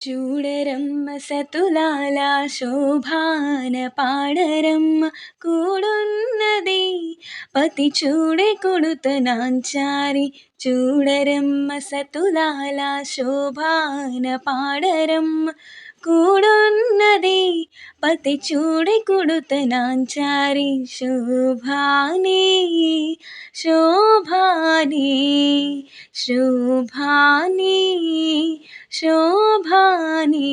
చూడరమ్మ సతులాల శోభాన పాడరమ్మ కూడున్నది. పతి చూడే కొడుత నాంచారి చూడరమ్మ సతులాల శోభాన పాడరమ్మ కూడున్నది. పతి చూడి కుడుతనాంచారి శోభాని శోభాని శోభాని శోభాని.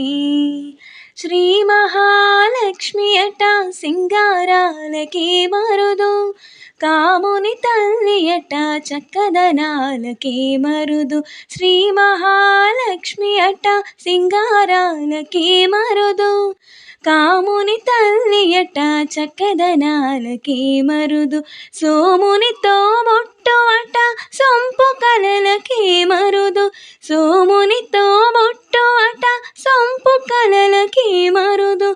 శ్రీ మహాలక్ష్మి అట సింగారాలకి మరుదు కాముని తల్లి అట చక్కదనాలకి మరుదు. శ్రీ మహాలక్ష్మి అట సింగారాలకే మరుదు. కాముని తల్లి అట చక్కదనాలకి మరుదు. సోమునితో బొట్టు అట సొంపు కలలకే మరుదు. సోమునితో బొట్టు అట సొంపు కలలకే మరుదు.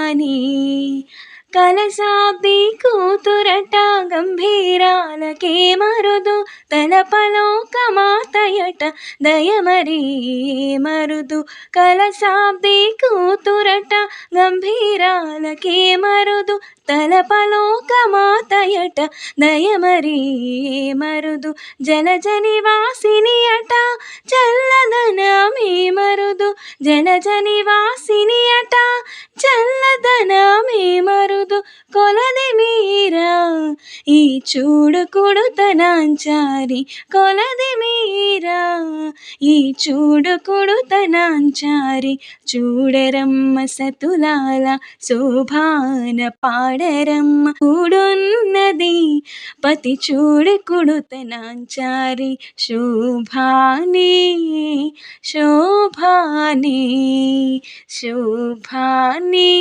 శోభాని కలశాబ్ది కూతురట గంభీరాలకే మరుదు తలపలోకమాతయట దయమరీ మరుదు. కలశాబ్ది కూతురట గంభీరాలకే మరుదు తలపలోకమాతయట దయమరీ మరుదు. జలజని వాసిని అట చల్లదనమే మరుదు. జలజని వాసిని అట మరుదు కొలది మీరా? ఈ చూడు కొడుతనాంచారి కొలది మీరా. ఈ చూడు కొడుతనాంచారి చూడరమ్మ సతులాల శోభాన పాడరమ్మ కూడున్నది. పతి చూడు కొడుతనాంచారి శోభాని శోభాని శోభాని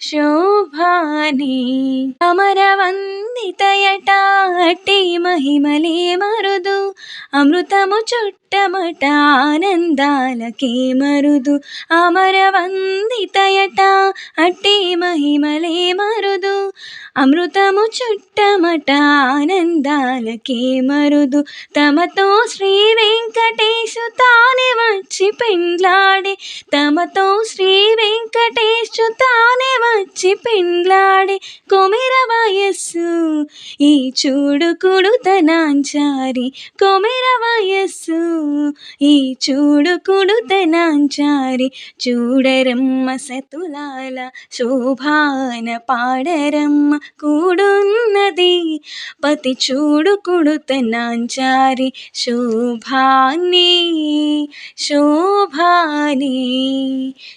శోభాని. అమరవందితయటాటి అట్టి మహిమలే మరుదు అమృతము చుట్టమట ఆనందాలకే మరుదు. అమరవందితయట అట్టి మహిమలే మరుదు. అమృతము చుట్టమట ఆనందాలకే మరుదు. తమతో శ్రీ వెంకటేశు తానే వచ్చి పెండ్లాడి. తమతో శ్రీ వెంకటేశు తా వచ్చి పెండ్లాడి కొమెర వయస్సు. ఈ చూడు కుడుతనాంచారి కొమెర వయస్సు. ఈ చూడు కుడుతనాంచారి చూడరమ్మ సతులాల శోభాన పాడరమ్మ కూడున్నది. పతి చూడు కుడుతనాంచారి శోభాని శోభాని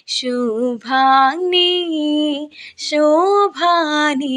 శోభాని శోభాని